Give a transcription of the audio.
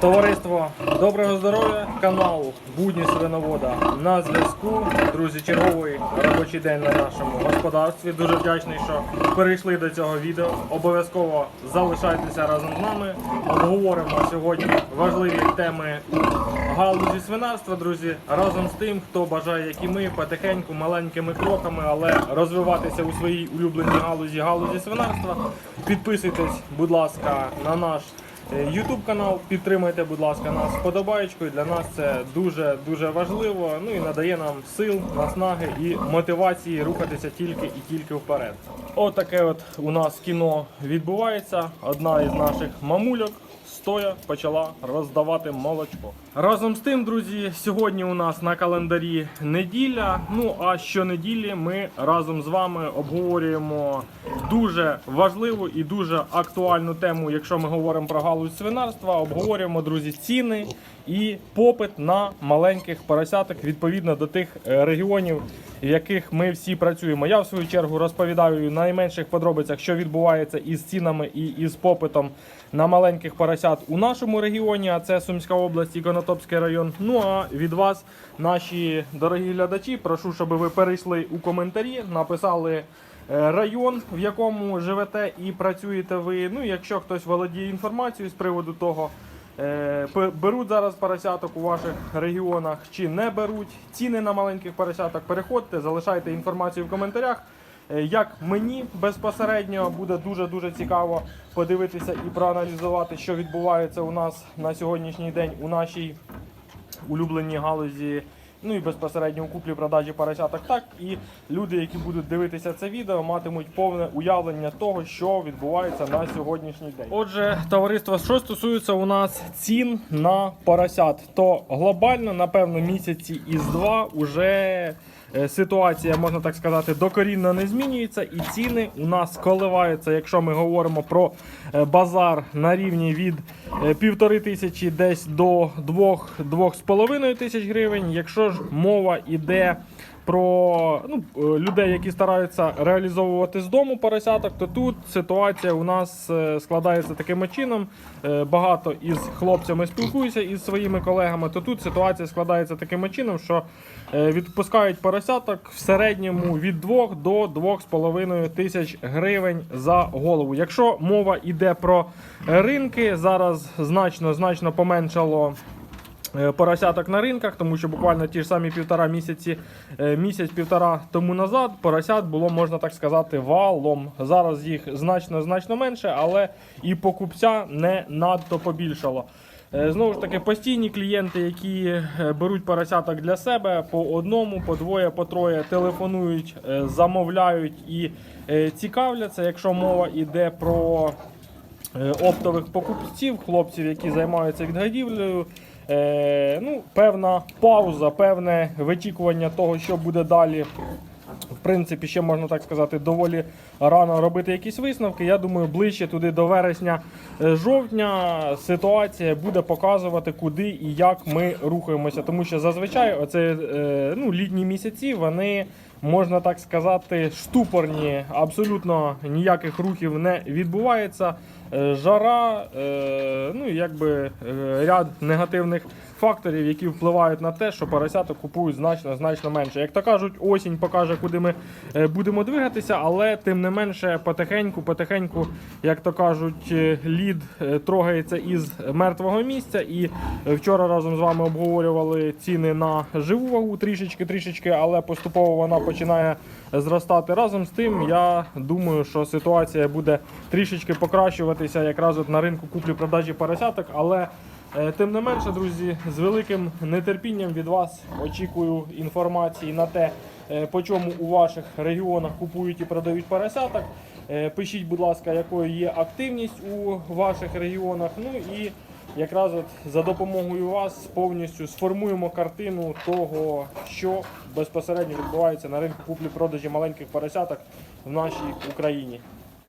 Товариство доброго здоров'я, канал Будні свиновода на зв'язку. Друзі, черговий робочий день на нашому господарстві. Дуже вдячний, що перейшли до цього відео. Обов'язково залишайтеся разом з нами. Обговоримо сьогодні важливі теми галузі свинарства, друзі. Разом з тим, хто бажає, як і ми, потихеньку, маленькими кроками, але розвиватися у своїй улюбленій галузі галузі свинарства. Підписуйтесь, будь ласка, на наш. Ютуб канал, підтримайте, будь ласка, нас вподобаєчкою. Для нас це дуже дуже важливо. Ну і надає нам сил, наснаги і мотивації рухатися тільки і тільки вперед. Отаке от у нас кіно відбувається. Одна із наших мамульок стоя почала роздавати молочко. Разом з тим, друзі, сьогодні у нас на календарі неділя. Ну а щонеділі ми разом з вами обговорюємо дуже важливу і дуже актуальну тему, якщо ми говоримо про галузь свинарства. Обговорюємо, друзі, ціни і попит на маленьких поросяток відповідно до тих е, регіонів, в яких ми всі працюємо. Я в свою чергу розповідаю найменших подробицях, що відбувається із цінами і із попитом на маленьких поросят у нашому регіоні, а це Сумська область і Конотопський район. Ну а від вас, наші дорогі глядачі, прошу, щоб ви перейшли у коментарі, написали. е, Район, в якому живете і працюєте ви. Ну, якщо хтось володіє інформацією з приводу того, е, беруть зараз поросяток у ваших регіонах чи не беруть ціни на маленьких поросяток, переходьте, залишайте інформацію в коментарях. Е, Як мені безпосередньо буде дуже дуже цікаво подивитися і проаналізувати, що відбувається у нас на сьогоднішній день у нашій улюбленій галузі. Ну і безпосередньо у куплі-продажі поросяток так. І люди, які будуть дивитися це відео, матимуть повне уявлення того, що відбувається на сьогоднішній день. Отже, товариство, що стосується у нас цін на поросят, то глобально, напевно, місяці із два уже ситуація, можна так сказати, докорінно не змінюється, і ціни у нас коливаються, якщо ми говоримо про е, базар на рівні від е, півтори тисячі десь до двох двох з половиною тисяч гривень. Якщо ж мова йде про ну, е, людей, які стараються реалізовувати з дому поросяток, то тут ситуація у нас е, складається таким чином. Е, Багато із хлопцями спілкуюся із своїми колегами, то тут ситуація складається таким чином, що відпускають поросяток в середньому від 2 до 2,5 тисяч гривень за голову. Якщо мова йде про ринки, зараз значно значно поменшало. Е, поросяток на ринках, тому що буквально ті ж самі півтора місяці, е, місяць-півтора тому назад поросят було, можна так сказати, валом. Зараз їх значно значно менше, але і покупця не надто побільшало. Е, Знову ж таки, постійні клієнти, які беруть поросяток для себе по одному, по двоє, по троє, телефонують, замовляють і цікавляться, якщо мова йде про оптових покупців, хлопців, які займаються відгадівлею. Е, ну, певна пауза, певне вичікування того, що буде далі. В принципі, ще можна так сказати, доволі рано робити якісь висновки. Я думаю, ближче туди до вересня е, ситуація буде показувати, куди і як ми рухаємося. Тому що зазвичай оце е, ну, літні місяці вони. Можна так сказати, штупорні, абсолютно ніяких рухів не відбувається. Е, Жара, е, ну якби е, ряд негативних факторів, які впливають на те, що поросяток купують значно значно менше. Як то кажуть, осінь покаже, куди ми е, будемо двигатися, але тим не менше, потихеньку, потихеньку, як то кажуть, е, лід е, трогається із мертвого місця. І вчора разом з вами обговорювали ціни на живу вагу трішечки, трішечки, але поступово вона починає зростати. Разом з тим, я думаю, що ситуація буде трішечки покращуватися якраз от на ринку куплі-продажі поросяток, але Тим не менше, друзі, з великим нетерпінням від вас очікую інформації на те, е, по чому у ваших регіонах купують і продають поросяток. Е, Пишіть, будь ласка, якою є активність у ваших регіонах. Ну і якраз от за допомогою вас повністю сформуємо картину того, що безпосередньо відбувається на ринку куплі-продажі маленьких поросяток в нашій Україні.